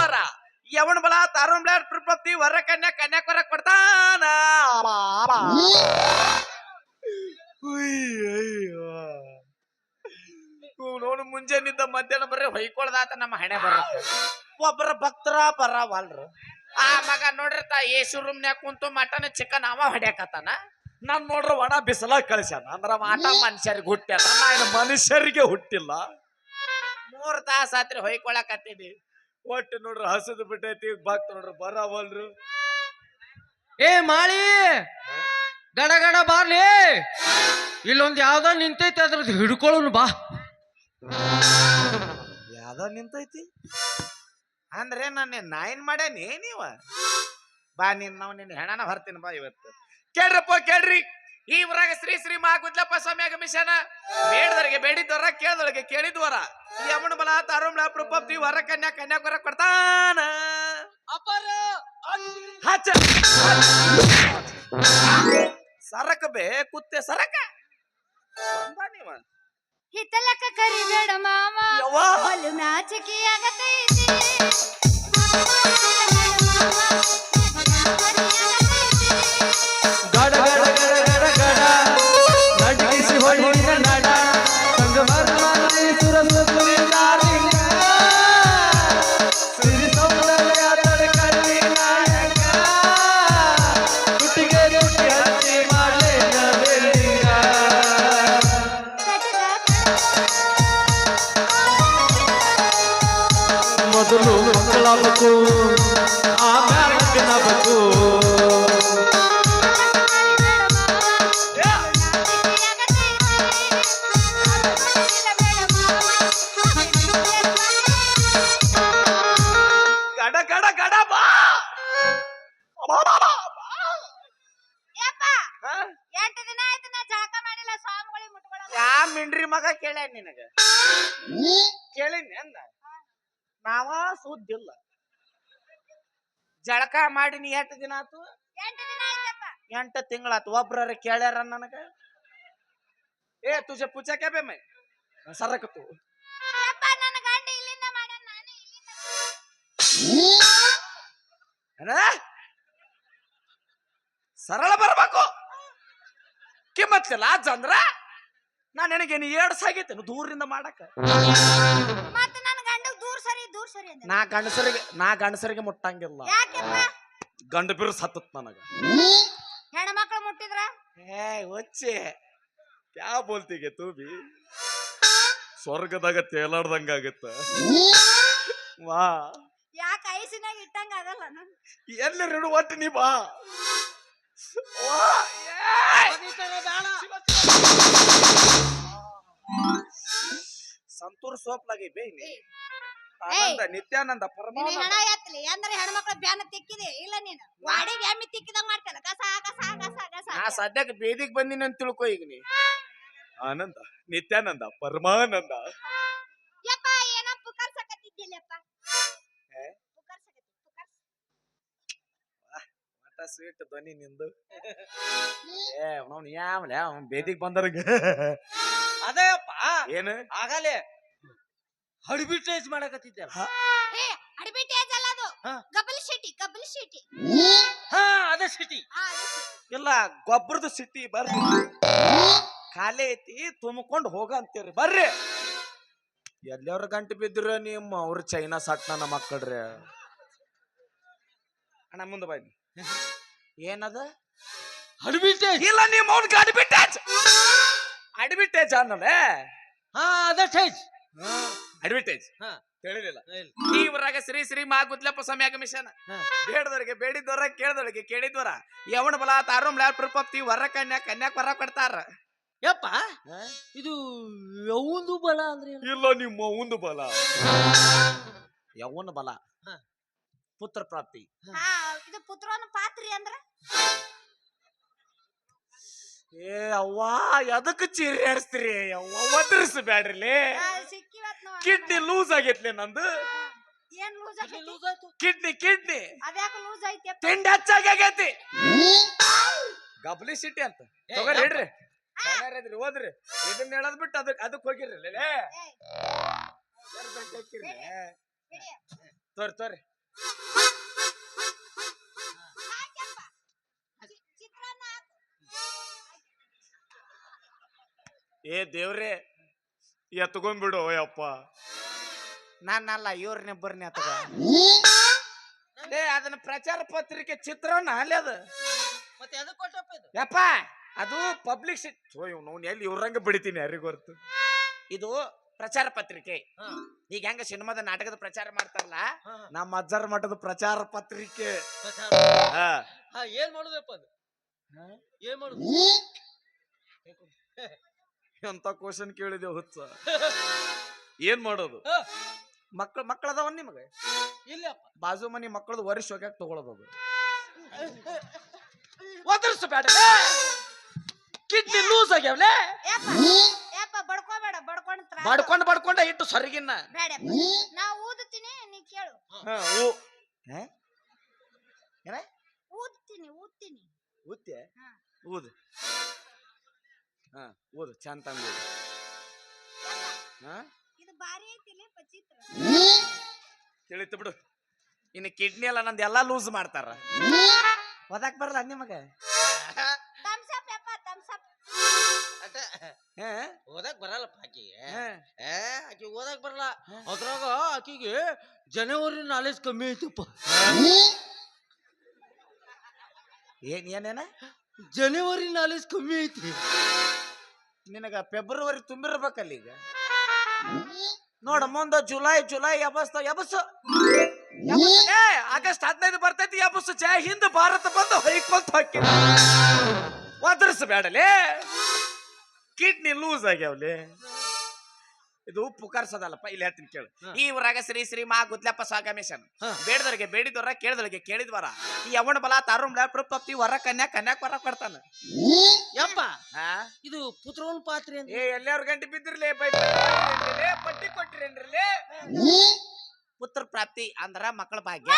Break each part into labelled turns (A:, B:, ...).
A: ವರ ಯವನ ಬಲ ತಾರುಣ್ ಬ್ಲಾಡ್ ಪ್ರಪತ್ತಿ ವರ ಕನ್ಯಾ ಕನ್ಯಾಕುರ ಕೊಡ್ತಾನ. ನೋಡು ಮುಂಜಾನಿದ್ದ ಮಧ್ಯಾಹ್ನ ಬರ್ರಿ ಹೊಯ್ಕೊಳ್ದಾತ ನಮ್ಮ ಹಣೆ ಬರ ಒಬ್ಬರ ಭಕ್ತರ ಬರವಲ್ರು. ಆ ಮಗ ನೋಡಿರ್ತ ಏಸು ರೂಮ್ನ್ಯಾಗ ಕುಂತು ಮಟನ್ ಚಿಕನ್ ಅವ ಹೊಡ್ಯಾಕತ್ತಾನ. ನಾನ್ ನೋಡ್ರ ಒಣ ಬಿಸಿಲ ಕಳಿಸ್ಯಾನ. ಅಂದ್ರ ಮಾಟ ಮನುಷ್ಯರಿಗೆ ಹುಟ್ಟ್ಯಾನ. ನಾನು ಮನುಷ್ಯರಿಗೆ ಹುಟ್ಟಿಲ್ಲ. ಮೂರ್ ತಾಸ ಆತ್ರಿ ಹೊಯ್ಕೊಳಕತ್ತೀನಿ. ಒಟ್ಟು ನೋಡ್ರಿ ಹಸದ್ ಬಿಟ್ಟೈತಿ ಭಕ್ತ ನೋಡ್ರಿ ಬರವಲ್ರು.
B: ಏ ಮಾಳಿ ಗಡ ಗಡ ಬಾರ್ಲಿ. ಇಲ್ಲೊಂದ್ ಯಾವ್ದ ನಿಂತೈತಿ ಅದ್ರದ್ದು ಹಿಡ್ಕೊಳ್ಳೋನು ಬಾ.
A: ಯಾವ್ದ ನಿಂತೈತಿ? ಅಂದ್ರೆ ನಾನು ನಾಯಿನ್ ಮಾಡ್ಯಾನ ನೀವ ಬಾ ನಿನ್ ನಾವು ನಿನ್ನ ಹೆಣನ ಹೊರ್ತೀನಿ ಬಾ ಇವತ್ತು. ಕೇಳ್ರಪ್ಪ ಕೇಳ್ರಿ. ಈ ಊರಾಗ ಶ್ರೀ ಶ್ರೀ ಮಹಾಗುದ್ಲಪ್ಪ ಸ್ವಾಮಿ ಆಗಮಿಸ್ಯಾನ ಬೇಡದವರಿಗೆ ಬೇಡಿದ್ದವರ ಕೇಳಿದವರಿಗೆ ಕೇಳಿದ್ವರ ಈ ಅಮ್ಮನ ಬಲ ತಾರುಂಬ್ಳ ಪ್ರಪಪ್ತಿ ವರ ಕನ್ಯಾ ಕನ್ಯಾಕುರ ಕೊಡ್ತಾನ ಅಪರ ಹಚ್ಚ ಸರಕ ಬೇ ಕುತ್ತೆ ಸರಕ ಬಂದ ನೀವ
C: ಹಿತಲಕ ಕರಿಬೇಡ ಮಾವ. ಬಲು ನಾಚಿಕೆ ಆಗತೈತಿ
B: ಗಡ
A: ನಾವ ಸುದ್ದಿಲ್ಲ. ಜಳಕ ಮಾಡಿ ನೀ ಎಷ್ಟು ದಿನ ಆತು?
C: ಎಂಟು
A: ತಿಂಗಳಾತು. ಒಬ್ರ ಕೇಳ್ಯಾರ ನನಗ? ಏ ತುಜ ಪೂಜಾ ಬೇ ಮೈ ಸರಕತ್ತು ಸರಳ ಬರ್ಬೇಕು? ಕಿಮ್ಮತ್ತಿಲ್ಲ ಅಂದ್ರ ನಾ ನಿನಗೆ ನೀ ಎರಡು ಸಾಗೈತೇನು ದೂರಿಂದ ಮಾಡಕ. ನಾ ಗಂಡಸರಿಗೆ ನಾ ಗಂಡಸರಿಗೆ ಮುಟ್ಟಂಗಿಲ್ಲ.
C: ಯಾಕೆಪ್ಪ?
A: ಗಂಡ ಬಿರು ಸತ್ತತ್ ನನಗ.
C: ಹೆಣ್ಮಕ್ಳು ಮುಟ್ಟಿದ್ರ?
A: ಹೇ ಒಚ್ಚೆ ಯಾವ ಬೋಲ್ತಿಗೆ ತೂ ಬಿ ಸ್ವರ್ಗದಾಗ ತೇಲಾಡ್ದಂಗ ಆಗತ್ತ. ವಾ.
C: ಯಾಕೆ ಐಸಿನಾಗ ಇಟ್ಟಂಗ ಆಗಲ್ಲ ನಾನು?
A: ರೆಡು ಒಟ್ಟು ನೀ ಬಾ. ವಾ, ಏಯ್! ಸಂತೂರ್ ಸೋಪ್ಲಾಗಿ ಬೇಯ್ನಿ ಆನಂದ ನಿತ್ಯಾನಂದ
C: ನಿನ್ನ
A: ಪರಮಾನಂದ
C: ಹೆಣ ಎತ್ತಲಿ ಅಂದ್ರೆ ಹೆಣ್ಮಕ್ಳು ಬ್ಯಾನ ತಿಕ್ಕಿದೆ ಇಲ್ಲ ನೀನು. ವಾಡಿಗೆ ಎಮ್ಮಿ ತಿಕ್ಕಿದಂಗ ಮಾಡ್ತಲ್ಲ ಕಸ ಕಸ ಕಸ ಕಸ.
A: ನಾ ಸದ್ಯಕ್ಕೆ ಬೇದಿಗೆ ಬಂದಿನಿ ಅಂತ ತಿಳ್ಕೊ ಈಗ ನೀ. ಆನಂದ ನಿತ್ಯಾನಂದ ಪರಮಾನಂದ.
C: ಯಪ್ಪ ಏನೋ ಪುಕರ್ ಸಕತ್ತಿದ್ದಿಲ್ಲಪ್ಪ.
A: ಏ?
C: ಪುಕರ್ ಸಕತ್ತಿ ಪುಕರ್
A: ಮಟ ಸ್ವೀಟ್ ಧ್ವನಿ ನಿಂದು. ಏ ಅವ್ನು ಯಾವ ಅವ್ನು ಬೇದಿಗೆ ಬಂದರ್ಗ.
B: ಅದೇಪ್ಪ
A: ಏನು?
B: ಆಗಲೇ ಹಡಿಬಿಟೇಜ್ ಮಾಡಕತ್ತಿದ್ದೆ
C: ಏ ಅಲ್ಲ ಅದು.
B: ಹಾ.
C: ಗಬಲ್ ಸಿಟಿ ಗಬಲ್ ಸಿಟಿ
B: ಹಾ ಅದೇ ಸಿಟಿ
C: ಹಾ ಅದೇ ಶೀಟಿ.
A: ಇಲ್ಲ ಗೊಬ್ಬರದ ಸಿಟಿ ಬರ್ರಿ. ಖಾಲಿ ಐತಿ ತುಂಬಿಕೊಂಡು ಹೋಗ ಅಂತೀರಿ ಬರ್ರಿ. ಎಲ್ಲವ್ರ ಗಂಟೆ ಬಿದ್ರ ನಿಮ್ಮ ಅವ್ರ ಚೈನಾ ಸಟ್ನ ನಮ್ಮ ಮಕ್ಕಳ್ರಿ. ಅಣ್ಣ ಮುಂದೆ ಬನ್ನಿ. ಏನದ?
B: ಹಡಿಬಿಟೇಜ್
A: ಇಲ್ಲ ನಿಮ್ಮ ಅವ್ನ ಅಡ್ಬಿಟೇಜ್ ಅಡ್ಬಿಟೇಜ್ ಅನ್ನಲೆ
B: ಹಾ ಅದ ಟೇಜ್ ಹಾ.
A: ತಿಳಿಲಿಲ್ಲ ಈ ಊರಾಗ ಶ್ರೀ ಶ್ರೀ ಮಾ ಗುದ್ಲಪ್ಪ ಸ್ವಾಮಿ ಆಗಮಿಷನ್
B: ಹಾ.
A: ಬೇಡದವ್ರಿಗೆ ಕೇಳಿದವರಿಗೆ ಕೇಳಿದವ್ರಿಗೆ ಕೇಳಿದ್ವರ ಯವಣ ಬಲ ತಾರುಂಬ್ಳ ಪ್ರಪತ್ತಿ ವರ ಕನ್ಯಾ ಕನ್ಯಾಕ್ ವರ ಕೊಡ್ತಾರ.
B: ಯಪ್ಪ ಇದು ಯಾವುದು ಬಲ ಅಂದ್ರೆ?
A: ಇಲ್ಲ ನಿಮ್ಮ ಒಂದು ಬಲ. ಯವನ ಬಲ.
B: ಹಾ.
A: ಪುತ್ರ ಪ್ರಾಪ್ತಿ.
C: ಹಾ ಇದು ಪುತ್ರನ ಪಾತ್ರಿ ಅಂದ್ರ?
A: ಏ ಅವ್ವ ಎದಕ್ಕೆ ಚೀರಿ ಆಡಿಸ್ತೀರಿ ಅವ್ವ ಒದರಿಸಬೇಡ್ರಿ
C: ಸಿಕ್ಕಿವತ್ ನೋಡ್.
A: ಕಿಡ್ನಿ ಲೂಸ್ ಆಗೈತ್ಲಿ ನಂದು?
C: ಏನ್ ಲೂಸ್ ಆಗೈತಿ.
A: ಕಿಡ್ನಿ ಕಿಡ್ನಿ
C: ಅದ್ಯಾಕ ಲೂಸ್ ಐತಿ
A: ತಿಂಡಿ ಹೆಚ್ಚಾಗಿ ಆಗೈತಿ. ಗಬ್ಲಿ ಸಿಟಿ ಅಂತ. ತಗೋರಿ
B: ಯಪ್ಪ.
A: ಇದ್ರಿ ಹೋದ್ರಿ ಓದ್ರಿ. ಇದನ್ನ ಹೇಳದ್ ಬಿಟ್ಟು ಅದಕ್ಕೆ ಅದಕ್ಕೆ ಹೋಗಿರ್ರಿ ಲೇ.
C: ಏಯ್,
A: ಯಾರ್ ತೋರಿ ತೋರಿ. ಏ ದೇವ್ರೇ ಎತ್ಕೊಂಡ್ಬಿಡು ಯಪ್ಪ ನಾನಲ್ಲ ಇವ್ರನ್ನಿಬ್ಬರನ್ನೇ ಎತ್ತಗ ಏ ಅದನ್ನ ಪ್ರಚಾರ ಪತ್ರಿಕೆ ಚಿತ್ರನ ಅಲ್ಲಿ ಅದು.
B: ಮತ್ತೆ ಎದಕ್ ಕೊಟ್ಟಪ್ಪ ಇದು?
A: ಯಪ್ಪ ಅದು ಪಬ್ಲಿಕ್ ಎಲ್ಲಿ ಇವ್ರಂಗ ಬಿಡಿತೀನಿ ಯಾರಿಗೂ ಗೊತ್ತು ಇದು ಪ್ರಚಾರ ಪತ್ರಿಕೆ.
B: ಹಾ.
A: ಈಗ ಹೆಂಗ ಸಿನಿಮಾದ ನಾಟಕದ ಪ್ರಚಾರ ಮಾಡ್ತಾರಲ್ಲ
B: ಹಾ,
A: ನಮ್ಮ ಅಜ್ಜರ ಮಠದ ಪ್ರಚಾರ ಪತ್ರಿಕೆ.
B: ಪ್ರಚಾರ.
A: ಹಾ.
B: ಹಾ ಏನ್ ಮಾಡುದಪ್ಪ ಅದು? ಏನ್ ಮಾಡುದು?
A: ಎಂತ ಕ್ವಶನ್ ಕೇಳಿದೆ ಹುಚ್ಚ? ಏನ್ ಮಾಡೋದು?
B: ಮಕ್ಕಳ
A: ಮಕ್ಳ ಮಕ್ಕಳದವ ನಿಮಗೆ?
B: ಇಲ್ಲಪ್ಪ.
A: ಬಾಜು ಮನಿ ಮಕ್ಕಳದ ವರ್ಷ ಹೋಗ್ಯಾಕ ತಗೊಳೋದು ಅದು. ಒದರ್ಸ್ಬೇಡ ಕಿಡ್ನಿ ಲೂಸ್ ಆಗ್ಯಾವ್ಲೆ?
C: ಯಪ್ಪ ಯಪ್ಪ ಬಡ್ಕೋಬೇಡ ಬಡ್ಕೊಂಡ್.
A: ಬಡ್ಕೊಂಡ್ ಬಡ್ಕೊಂಡ ಇಟ್ಟು ಸರಿಗಿನ್ನ.
C: ಬೇಡ ನಾ ಊದುತ್ತೀನಿ ನೀ ಕೇಳು.
A: ಹಾ, ಊ. ಹಾ? ಏನ?
C: ಊದ್ತೀನಿ ಊದ್ತೀನಿ.
A: ಊದ್ತೆ
C: ಹಾ.
A: ಊದು. ಹಾ ಓದು ಚಂದ ತಂದು ಹಾ?
C: ಇದು ಬಾರಿ ಐತಿಲೇಪ್ಪ ಚಿತ್ರ
A: ತಿಳಿತು ಬಿಡು. ಇನ್ನು ಕಿಡ್ನಿ ಎಲ್ಲ ನಂದು ಎಲ್ಲಾ ಲೂಸ್ ಮಾಡ್ತಾರ. ಓದಾಕ್ ಬರಲ್ಲ ನಿಮಗೆ?
C: ಥಮ್ಸ್ ಅಪ್ ಯಪ್ಪ ಥಮ್ಸ್ ಅಪ್
B: ಅಟ
A: ಹಾ?
B: ಓದಕ್ ಬರಲ್ಲಪ್ಪ ಆಕಿಗೆ.
A: ಹಾ.
B: ಏ ಆಕಿ ಓದಕ್ ಬರಲ್ಲ. ಅದ್ರಾಗ ಆಕಿಗೆ ಜನವರಿ ನಾಲೆಜ್ ಕಮ್ಮಿ ಐತಪ್ಪ.
A: ಏನ್ ಏನೇನ?
B: ಜನವರಿ ನಾಲೆಜ್ ಕಮ್ಮಿ ಐತಿ.
A: ನಿನಗ ಫೆಬ್ರವರಿ ತುಂಬಿರ್ಬೇಕಲ್ಲ ಈಗ. ನೋಡ ಮುಂದ ಜುಲೈ ಜುಲೈ ಎಬಸ್ತ. ಏ ಆಗಸ್ಟ್ ಹದಿನೈದು ಬರ್ತೈತಿ ಎಬಸ್ ಜಯ ಹಿಂದ್ ಭಾರತ ಬಂದು ಹೊಯ್ಕೊಂತ ಹಾಕಿ. ಒದರ್ಸ್ಬೇಡಲೇ ಕಿಡ್ನಿ ಲೂಸ್ ಆಗ್ಯಾವ್ಲೆ. ಇದು ಪುಕಾರ್ಸೋದಲ್ಲಪ್ಪ ಇಲ್ಲಿ ಹೇಳ್ತೀನಿ ಕೇಳು. ಈ ಊರಾಗ ಶ್ರೀ ಶ್ರೀ ಮಾ ಗುದ್ಲಪ್ಪ ಸ್ವಾಗಮೇಶನ್. ಬೇಡದವ್ರಿಗೆ ಬೇಡಿದವರ ಕೇಳಿದವ್ರಿಗೆ ಕೇಳಿದ್ವರ ಈ ಯವಣ ಬಲ ತಾರುಂಬ್ಲ ಪ್ರಪತ್ತಿ ಹೊರ ಕನ್ಯಾ ಕನ್ಯಾಕ್ ಹೊರ ಕೊಡ್ತಾನ.
B: ಯಪ್ಪ ಇದು ಪುತ್ರವನ್ ಪಾತ್ರೆ
A: ಏ ಎಲ್ಲಾರು ಗಂಟೆ ಬಿದ್ದಿರ್ಲಿ ಬೈ ಪಟ್ಟಿ ಕೊಟ್ಟಿರೇನ್ರಿ ಪುತ್ರ ಪ್ರಾಪ್ತಿ ಅಂದ್ರ ಮಕ್ಕಳ ಭಾಗ್ಯ.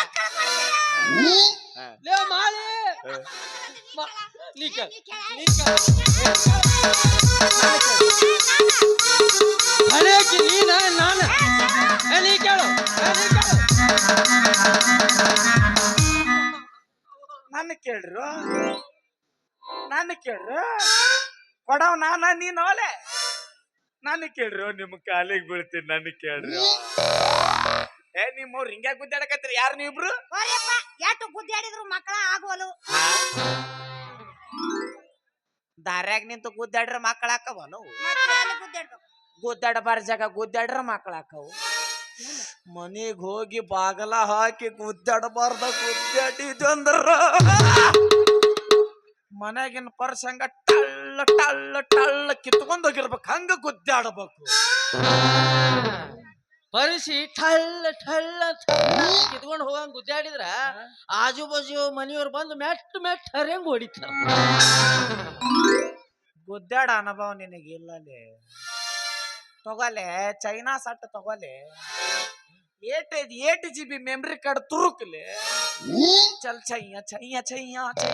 B: ಲೇ ಮಾಳಿ. ನೀ. ಹಳೇಕಿ ನೀನ ನಾನು. ನೀ ಕೇಳು.
A: ನನ್ನ ಕೇಳ್ರು? ನನ್ನ ಕೇಳ್ರು? ಕೊಡವ್ ನಾನ ನೀನು ಅವಲೆ ನನ್ನ ಕೇಳ್ರು ನಿಮ್ ಕಾಲಿಗೆ ಬೀಳ್ತೀನಿ ನನ್ನ ಕೇಳ್ರು. ಏ ನಿಮ್ಮವ್ರು ಹಿಂಗ್ಯಾಗ ಗುದ್ದಾಡಕತ್ರಿ ಯಾರು ನೀವಿಬ್ರು?
C: ಹೋರಿಯಪ್ಪ ಎಷ್ಟು ಗುದ್ದಾಡಿದ್ರು ಮಕ್ಕಳ ಆಗುವಲು
A: ದಾರ್ಯಾಗ ನಿಂತು ಗುದ್ದಾಡ್ರ ಮಕ್ಕಳ ಹಾಕವ ನಾವು
C: ಗುದ್ದಾಡ್ಬೇಕು.
A: ಗುದ್ದಾಡಬಾರ ಜಾಗ ಗುದ್ದಾಡ್ರ ಮಕ್ಕಳಾಕವು ಮನೆಗೆ ಹೋಗಿ ಬಾಗಲ ಹಾಕಿ ಗುದ್ದಾಡಬಾರ್ದ ಗುದ್ದಾಡಿದ್ದು ಮನೆಗಿನ ಪರ್ಸ್ ಹಂಗ ಟಳ್ಳ ಟಳ್ಳ ಟಳ್ಳ ಕಿತ್ಕೊಂಡು ಹೋಗಿರ್ಬೇಕು ಹಂಗ ಗುದ್ದಾಡಬೇಕು.
B: ಪರಿಸಿ ಠಳ್ಳ ಠಳ್ಳ ಕಿತ್ಕೊಂಡು ಹೋಗಂಗ್ ಗುದ್ದಾಡಿದ್ರ ಆಜು ಬಾಜು ಮನೆಯವ್ರು ಬಂದು ಮೆಟ್ಟ ಮೆಟ್ಟ ಹರಿಯಂಗ್ ಹೊಡಿತಾರ.
A: ಗುದ್ದಾಡ ಅನುಭವ ನಿನಗೆ ಇಲ್ಲಲೇ ತಗೋಲೆ ಚೈನಾ ಸಟ್ ತಗೊಲೆ. Eight eight G B memory card ತುರುಕ್ಲೆ. ಚಲ್ ಚೈಯ ಚೈಯ ಚೈಯ ಚೈಯ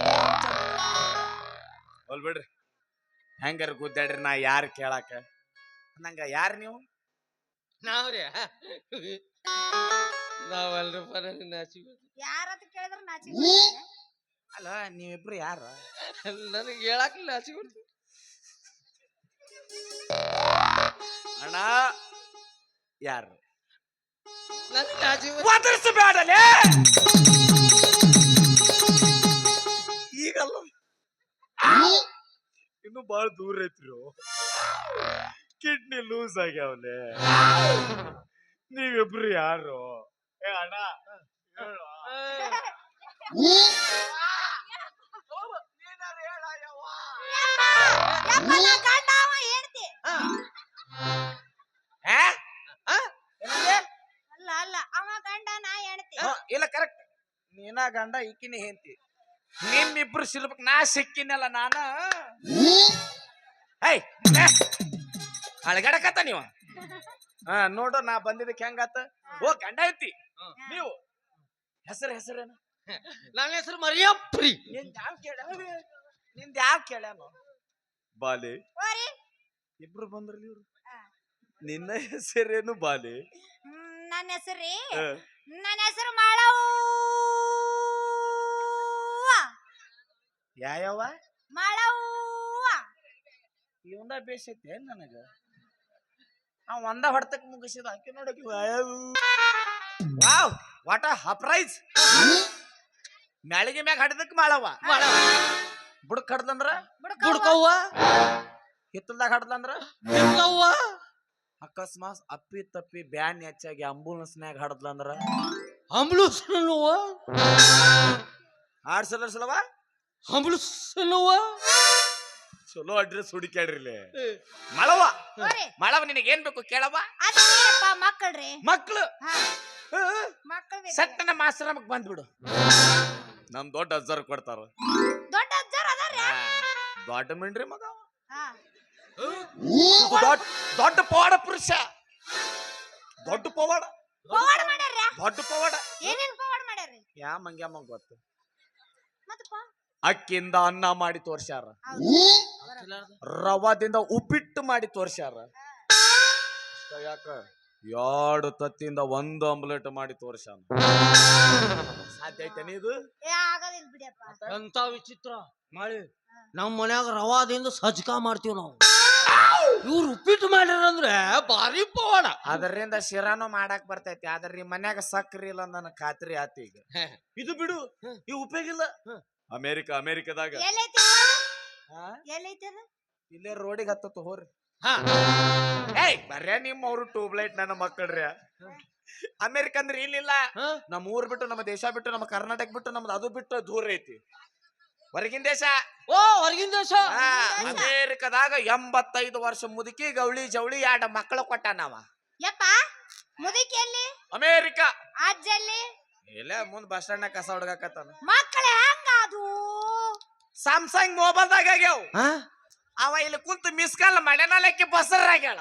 A: ಹೋಲ್ ಬಿಡ್ರಿ. ಹೆಂಗಾರ ಗುದ್ದಾಡ್ರಿ ನಾ ಯಾರು ಕೇಳಾಕ? ನಂಗ ಯಾರು ನೀವು?
B: ನಾವ್ರಿ? ನಾವಲ್ರಪ್ಪ ನನಗೆ ನಾಚಿಕೆ
C: ಯಾರತ್ ಕೇಳಿದ್ರೆ ನಾಚಿ
A: ಅಲ್ಲ ನೀವಿಬ್ರು ಯಾರು?
B: ನನಗೆ ಹೇಳಕ್ ನಾಚಿಕೆ
A: ಅಣ್ಣ ಯಾರು. ಒದರ್ಸಬೇಡಲೇ ಈಗಲ್ಲ. ಇನ್ನು ಬಹಳ ದೂರ ಐತ್ರಿ. ಕಿಡ್ನಿ ಲೂಸ್ ಆಗ್ಯಾವಲೆ. ನೀವಿಬ್ರು ಯಾರು? ಏ ಅಣ್ಣ ಹೇಳು.
C: ಗಂಡ
A: ಈಕಿನಿ ಹೆಂತಿ ನಿಮ್ಮಿಬ್ರು ಸಿಲ್ಬಕ್ ನಾ ಸಿಕ್ಕಿನಲ್ಲ ನಾನ? ಐ ಅಳಗಡಕತ್ತ ನೀವು? ಹಾ ನೋಡು ನಾ ಬಂದಿದ್ದಕ್ಕೆ ಹೆಂಗಾತ? ಓ ಗಂಡ ಐತಿ ನೀವು? ಹೆಸರು ಹೆಸರೇನು?
B: ನನ್ನ ಹೆಸರು ಮರಿಯಪ್ರಿ.
A: ನಿಂದ ಯಾವ ಕೇಳ ನಿಂದ ಯಾವ ಕೇಳ್ಯಾನು? ಬಾಲೆ. ಇಬ್ರು ಬಂದ್ರಲ್ಲ ಇವ್ರು?
C: ಹಾ.
A: ನಿನ್ನ ಹೆಸರೇನು ಬಾಲೆ?
C: ನನ್ನ ಹೆಸರಿ. ನನ್ನ ಹೆಸರು ಮಾಡವ್ವ
A: ಯಾಯವ್ವ?
C: ಮಾಡವ್ವ
A: ಇವಂದ ಬೇಸೈತಿ ಏನ್ ನನಗ? ಅವ್ ಒಂದ ಹೊಡ್ತಕ್ ಮುಗಿಸಿದ ಆಕಿ ನೋಡಕಿ ವಾವ್ ಅ ಹಪ್ರೈಸ್ ಮ್ಯಾಳಿಗೆ ಮ್ಯಾಗ ಹಡ್ದಕ್ ಮಾಳವ್ವ. ಬುಡಕ್ ಹಡ್ದಂದ್ರ
C: ಬುಡ್ಕವ್ವ.
A: ಹಿತ್ತಲ್ದಾಗ ಹಡ್ದಂದ್ರ ಅಕಸ್ಮಾತ್ ಅಪ್ಪಿ ತಪ್ಪಿ ಬ್ಯಾನ್ ಹೆಚ್ಚಾಗಿ ಅಂಬುಲೆನ್ಸ್ನ್ಯಾಗ ಹಡ್ದಂದ್ರ
B: ಅಂಬ್ಲುಸ್ನವ್ವ
A: ಆಡ್ಸಲರ್ಸಲವ
B: ಅಂಬ್ಲುಸ್ನವ್ವ
A: ಚಲೋ ಅಡ್ರೆಸ್ ಹುಡುಕ್ಯಾಡ್ರಿಲೆ ಮಳವ?
C: ಹೋರಿ.
A: ಮಳವ ನಿನಗೆ ಏನ್ ಬೇಕು ಕೇಳವ
C: ಅದು ನೀರಪ್ಪ ಮಕ್ಕಳ್ರಿ.
A: ಮಕ್ಳು?
C: ಹಾ. ಮಕ್ಕಳು ಬೇಕು.
A: ಸಟ್ಟನ ಮಾಶ್ರಮಕ್ ಬಂದ್ಬಿಡು. ನಮ್ ದೊಡ್ಡ ಅಜ್ಜರ್ ಕೊಡ್ತಾರ.
C: ದೊಡ್ಡ ಅಜ್ಜಾರ್ ಅದಾರ್ರಿ
A: ದೊಡ್ಡ ಮಿಂಡ್ರಿ ಮಗ ಅವ.
C: ಹಾ.
A: ದೊಡ್ಡ ದೊಡ್ಡ ಪವಾಡ ಪುರುಷ. ದೊಡ್ಡ ಪವಾಡ.
C: ಪವಾಡ ಮಾಡ್ಯಾರ್ರಿ
A: ದೊಡ್ಡ ಪವಾಡ.
C: ಏನೇನ್ ಪವಾಡ ಮಾಡ್ಯಾರ್ರಿ?
A: ಯಾ ಮಂಗ್ಯಮ್ಮ ಗೊತ್ತು.
C: ಮತ್ತಪ್ಪ
A: ಅಕ್ಕಿಂದ ಅನ್ನ ಮಾಡಿ ತೋರ್ಸ್ಯಾರ. ರವಾದಿಂದ ಉಪ್ಪಿಟ್ಟು ಮಾಡಿ ತೋರ್ಸ್ಯಾರ. ಯಾಕ? ಎರಡು ತತ್ತಿಂದ ಒಂದು ಆಮ್ಲೆಟ್ ಮಾಡಿ ತೋರ್ಸ್ಯಾನ. ಸಾಧ್ಯ ಐತೇನಿ ಇದು?
B: ಎಂತ ವಿಚಿತ್ರ? ಮಾಡಿ. ನಮ್ ಮನ್ಯಾಗ ರವಾದಿಂದ ಸಜ್ಕ ಮಾಡ್ತೀವಿ ನಾವು. ಇವ್ರು ಉಪ್ಪಿಟ್ಟು ಮಾಡ್ಯಾರಂದ್ರೆ ಭಾರಿ ಪವಾಡ.
A: ಅದರಿಂದ ಶಿರಾನು ಮಾಡಾಕ್ ಬರ್ತೈತಿ. ಆದ್ರೆ ಈ ಮನ್ಯಾಗ ಸಕ್ರಿ ಇಲ್ಲ ನನ್ನ ಖಾತ್ರಿ ಆತಿ ಈಗ. ಇದು ಬಿಡು. ಈ ಉಪಯೋಗ ಇಲ್ಲ. ಅಮೇರಿಕ ಅಮೇರಿಕದಾಗ.
C: ಎಲ್ಲೈತಿ?
A: ಹಾ?
C: ಎಲ್ಲೈತಿ ಅದು?
A: ಇಲ್ಲೇ ರೋಡಿಗೆ ಹತ್ತತ್ತು ಹೋರಿ
B: ಹಾ.
A: ಏಯ್ ಬರ್ಯ ನಿಮ್ಮ ಅವ್ರು ಟ್ಯೂಬ್ ಲೈಟ್ ನನ್ನ ಮಕ್ಕಳ್ರಿ. ಅಮೇರಿಕ ಅಂದ್ರೆ ಇಲ್ಲಿಲ್ಲ.
B: ಹಾ?
A: ನಮ್ಮ ಊರ್ ಬಿಟ್ಟು ನಮ್ಮ ದೇಶ ಬಿಟ್ಟು ನಮ್ಮ ಕರ್ನಾಟಕ ಬಿಟ್ಟು ನಮ್ದು ಅದು ಬಿಟ್ಟು ದೂರ ಐತಿ. ಹೊರಗಿನ ದೇಶ?
B: ಓ ಹೊರಗಿನ ದೇಶ?
A: ಆ, ಅಮೇರಿಕದಾಗ ಎಂಬತ್ತೈದು ವರ್ಷ ಮುದುಕಿ ಗೌಳಿ ಜವಳಿ ಎರಡು ಮಕ್ಕಳು ಕೊಟ್ಟಾನವ
C: ಯಪ್ಪ ಮುದುಕಿ ಎಲ್ಲಿ?
A: ಅಮೇರಿಕ.
C: ಅಜ್ಜಲ್ಲಿ
A: ಇಲ್ಲ ಮುಂದ್ ಬಸ್ ಸ್ಟ್ಯಾಂಡ್ ಕಸ ಹುಡ್ಗಾಕತ್ತಾನ.
C: ಮಕ್ಕಳು?
A: ಸ್ಯಾಮ್ಸಂಗ್ ಮೊಬೈಲ್ದಾಗ ಆಗ್ಯಾವ.
B: ಹಾ?
A: ಅವ ಇಲ್ಲಿ ಕುಂತು ಮಿಸ್ ಕಾಲ್ ಮಳೆನಾಲಕ್ಕೆ ಬಸರಾಗ್ಯಾಳ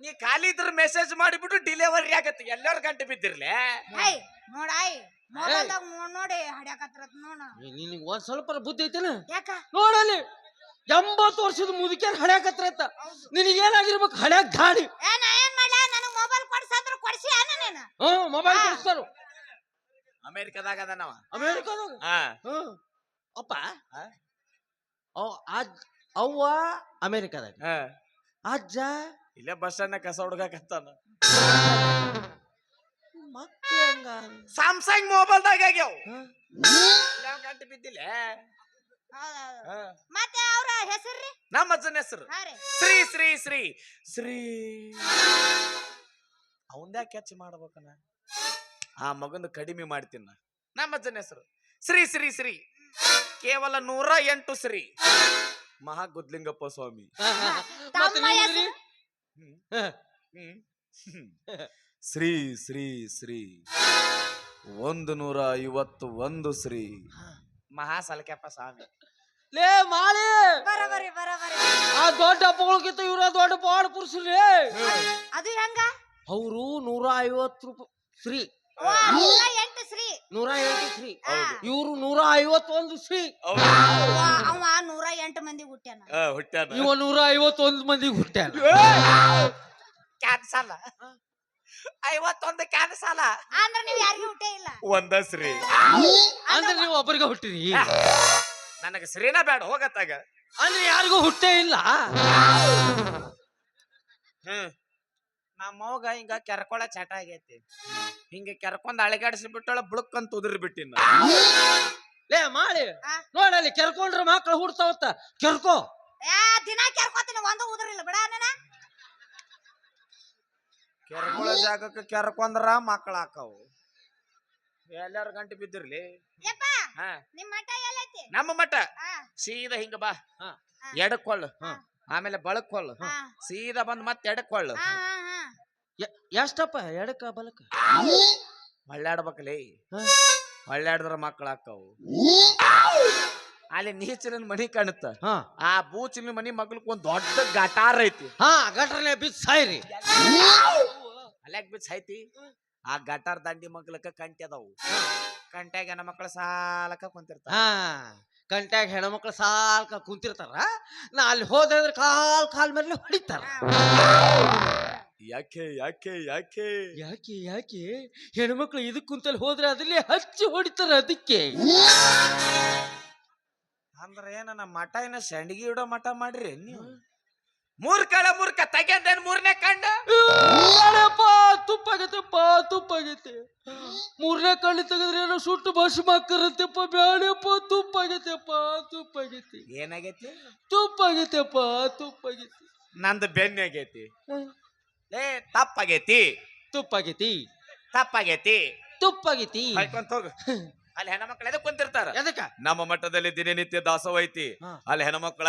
A: ನೀ ಖಾಲಿ ಇದ್ರ ಮೆಸೇಜ್ ಮಾಡಿಬಿಟ್ಟು ಡಿಲಿವರಿ ಆಗತ್ತೆ. ಎಲ್ಲರ ಗಂಟೆ ಬಿದ್ದಿರ್ಲೆ?
C: ಹೇ ನೋಡಾಯ್ ಮೊಬೈಲ್ದಾಗ ನೋಡಿ ಹಡ್ಯಾಕತ್ರತ್ ನೋಡ
B: ನಿನಗೆ ಒಂದ್ ಸ್ವಲ್ಪ ಬುದ್ಧಿ ಐತೆ
C: ಯಾಕ?
B: ನೋಡಲ್ಲಿ ಎಂಬತ್ತು ವರ್ಷದ ಮುದುಕಿಯರ್ ಹಡ್ಯಾಕತ್ರ ನಿನಗೇನಾಗಿರ್ಬೇಕು? ಹಡ್ಯಾಕ್ ಗಾಡಿ
C: ಏ ನಾ ಏನ್ ಮಾಡ್ಲ? ನನಗ್ ಮೊಬೈಲ್ ಕೊಡ್ಸಂದ್ರ ಕೊಡ್ಸಿ ಏನ ನೀನು?
B: ಹ್ಮ್ ಮೊಬೈಲ್ ಕೊಡಿಸ್ತಾರು.
A: ಅಮೇರಿಕದಾಗ ಅದನವ.
B: ಅಮೇರಿಕಾದಾಗ?
A: ಹಾ.
B: ಹ್ಮ್. ಅಪ್ಪ?
A: ಆ?
B: ಅವ್ ಅಜ್ ಅವ್ವ ಅಮೇರಿಕಾದಾಗ
A: ಹಾ.
B: ಅಜ್ಜ?
A: ಇಲ್ಲೇ ಬಸ್ ಸ್ಟ್ಯಾಂಡ್ ಕಸ ಹುಡ್ಗಾಕತ್ತಾನ.
B: ಮತ್ತೆ ಹೆಂಗ?
A: ಸ್ಯಾಮ್ಸಂಗ್ ಮೊಬೈಲ್ದಾಗ ಆಗ್ಯಾವ.
B: ಹ?
A: ಯಾವ ಗಂಟೆ ಬಿದ್ದಿಲ್ಲ? ಹಾ.
C: ಮತ್ತೆ ಅವ್ರ ಹೆಸರ್ರಿ?
A: ನಮ್ಮ ಅಜ್ಜನ ಹೆಸರು.
C: ಹಾ ರೀ.
A: ಶ್ರೀ ಶ್ರೀ ಶ್ರೀ ಶ್ರೀ. ಅವಂದ್ಯಾ ಕ್ಯಾಚ್ ಮಾಡ್ಬೇಕನ? ಆ ಮಗನ ಕಡಿಮೆ ಮಾಡ್ತೀನಿ ನಮ್ಮ ಅಜ್ಜನ ಹೆಸರು. ಶ್ರೀ ಶ್ರೀ ಶ್ರೀ. ಕೇವಲ ನೂರ ಎಂಟು ಶ್ರೀ ಮಹಾ ಗುದ್ಲಿಂಗಪ್ಪ ಸ್ವಾಮಿ
B: ಮತ್ತೆ
C: ತಮ್ಮ
B: ನಿಮ್ದ್ರಿ?
A: ಹ್ಮ್.
B: ಹ.
A: ಹ್ಮ್. ಹ್ಮ್. ಶ್ರೀ ಶ್ರೀ ಶ್ರೀ ಒಂದು ನೂರ ಐವತ್ತು ಒಂದು ಶ್ರೀ ಮಹಾ ಸಲಕ್ಯಪ್ಪ ಸ್ವಾಮಿ
B: ಲೇ ಮಾಳಿ
C: ಬರಬರಿ ಬರಬರಿ
B: ಆ ದೊಡ್ಡ ಹಬ್ಬಗಳಿಗಿಂತ ಇವ್ರ ದೊಡ್ಡ ಬಾಳ ಪುರುಷರೇ
C: ಅದು ಹೆಂಗ
B: ಅವರು ನೂರ ಐವತ್ತು ರೂಪಾಯಿ
C: ವಾ, ಎಂಟು ಶ್ರೀ
B: ನೂರ ಎಂಟು ಶ್ರೀ.
A: ಹೌದು.
B: ಇವ್ರು ನೂರ ಐವತ್ತೊಂದು ಶ್ರೀ.
C: ವಾ, ಅವ ನೂರ ಎಂಟು ಮಂದಿ ಹುಟ್ಟ್ಯಾನ
A: ಆ, ಹುಟ್ಟ್ಯಾನ
B: ಇವ ನೂರ ಐವತ್ತೊಂದು ಮಂದಿಗೆ ಹುಟ್ಟ್ಯಾನ
A: ಕ್ಯಾನ್ಸಲ್. ಐವತ್ತೊಂದು ಕ್ಯಾನ್ಸಲ್.
C: ಅಂದ್ರ ನೀವು ಯಾರಿಗೂ ಹುಟ್ಟೇ ಇಲ್ಲ?
A: ಒಂದ ಶ್ರೀ.
B: ಅಂದ್ರೆ ನೀವು ಒಬ್ಬರಿಗೆ ಹುಟ್ಟಿರಿ.
A: ನನಗೆ ಶ್ರೀನ ಬೇಡ ಹೋಗತ್ತಾಗ
B: ಅಂದ್ರೆ ಯಾರಿಗೂ ಹುಟ್ಟೇ ಇಲ್ಲ.
A: ಹ್ಮ್. ನಮ್ಮವ್ಗ ಹಿಂಗ ಕೆರ್ಕೊಳ ಚಟ ಆಗೈತಿ. ಹಿಂಗ ಕೆರ್ಕೊಂಡ್ ಅಳಗಾಡಿಸಿ ಬಿಟ್ಟಳ ಬುಳಕ್ಕಂತ ಉದುರಿ ಬಿಟ್ಟಿನ
B: ಲೇ ಮಾಡಿ
C: ಆ?
B: ನೋಡಲ್ಲಿ ಕೆರ್ಕೊಂಡ್ರೆ ಮಕ್ಳು ಹುಡ್ತಾವತ್ತ. ಕೆರ್ಕೋ.
C: ಯಾ ದಿನ ಕೆರ್ಕೋತೀನಿ ಒಂದು ಉದ್ರಿಲ್ಲ ಬಿಡ ನನ್ನ
A: ಕೆರ್ಕೊಳ ಜಾಗಕ್ಕೆ ಕೆರ್ಕೊಂಡ್ರ ಮಕ್ಕಳ ಹಾಕವು ಎಲ್ಲಾರು ಗಂಟೆ ಬಿದ್ದಿರ್ಲಿ?
C: ಯಪ್ಪ
A: ಹಾ.
C: ನಿಮ್ ಮಠ ಎಲ್ಲೈತಿ?
A: ನಮ್ಮ ಮಠ.
C: ಆ,
A: ಸೀದಾ ಹಿಂಗ ಬಾ.
B: ಹಾ.
A: ಎಡಕ್ಕೊಳ್ಳು
B: ಹಾ.
A: ಆಮೇಲೆ ಬಳಕೊಳ್ಳು
C: ಹಾ.
A: ಸೀದಾ ಬಂದ್ ಮತ್ತೆ ಎಡಕೊಳ್ಳು
C: ಆ, ಆ, ಆ.
B: ಎಷ್ಟಪ್ಪ ಎಡಕ ಬಲಕ
A: ಹೊಳ್ಳಾಡ್ಬೇಕಲೇ. ಹೊಳ್ಳಾಡಿದ್ರ ಮಕ್ಕಳ ಹಾಕವು ಅಲ್ಲಿ ನೀಚಿನ ಮನಿ ಕಾಣುತ್ತ. ಆ ಬೂಚಿನ ಮನಿ ಮಗ್ಲಕ್ ಒಂದ್ ದೊಡ್ಡ ಗಟಾರ ಐತಿ.
B: ಹಾ ಗಟಾರನೇ ಬಿದ್ದು ಸಾಯ್ರಿ.
A: ಅಲ್ಯಾಕ್ ಐತಿ ಆ ಗಟಾರ ದಂಡಿ ಮಗ್ಲಕ್ಕ ಕಂಟಿ ಅದಾವು. ಕಂಟ್ಯಾಗ ಹೆಣ್ಣ ಮಕ್ಕಳ ಸಾಲಕ ಕುಂತಿರ್ತಾರ
B: ಕಂಟ್ಯಾಗ ಹೆಣ್ಮಕ್ಳು ಸಾಲ್ಕ ಕುಂತಿರ್ತಾರ. ನಾ ಅಲ್ಲಿ ಹೋದ್ರೆ ಕಾಲ್ ಕಾಲ್ ಮೇಲೆ ಹೊಡಿತಾರ.
A: ಯಾಕೆ ಯಾಕೆ ಯಾಕೆ?
B: ಯಾಕೆ ಯಾಕೆ? ಹೆಣ್ಮಕ್ಳು ಇದಕ್ ಕುಂತಲ್ಲಿ ಹೋದ್ರೆ ಅದರಲ್ಲಿ ಹಚ್ಚಿ ಹೊಡಿತಾರ ಅದಕ್ಕೆ.
A: ಅಂದ್ರೆ ಏನ ನಮ್ಮ ಮಠ ಏನ ಸಂಡಿಗೆ ಇಡೋ ಮಠ ಮಾಡ್ರಿ ನೀವು? ಮೂರ್ ಕಳ ಮೂರ್ಕ ತೆಗೆದೇನ್ ಮೂರನೇ ಕಂಡ?
B: ಅಳಪ್ಪ ತುಪ್ಪ ತುಪ್ಪಾಗತ್ತೆ ಮೂರನೇ ಕಳ್ಳಿ ತೆಗೆದ್ರೆ ಏನೋ ಸುಟ್ಟು ಭಸ್ಮ ಹಾಕರಂತೆಪ್ಪ ಬ್ಯಾಡಪ್ಪ ತುಪ್ಪಾಗತ್ತೆಪ್ಪ ತುಪ್ಪಾಗೈತಿ
A: ಏನಾಗೈತಿ?
B: ತುಪ್ಪಾಗೈತೆಪ್ಪ ತುಪ್ಪಾಗೈತಿ
A: ನಂದು ಬೆನ್ನೆ ಆಗೈತಿ. ಏ ತಪ್ಪಾಗೈತಿ.
B: ತುಪ್ಪಾಗೈತಿ.
A: ತಪ್ಪಾಗೈತಿ.
B: ತುಪ್ಪಾಗೈತಿ.
A: ಹಾಕೊಂತ ಹೋಗು. ಅಲ್ಲಿ ಹೆಣ್ಮಕ್ಳು ಎದಕ್ ಕುಂತಿರ್ತಾರ?
B: ಎದಕ್ಕ?
A: ನಮ್ಮ ಮಠದಲ್ಲಿ ದಿನನಿತ್ಯ ದಾಸವೈತಿ ಐತಿ.
B: ಹೆಣ್ಣು
A: ಅಲ್ಲಿ ಹೆಣ್ಮಕ್ಳ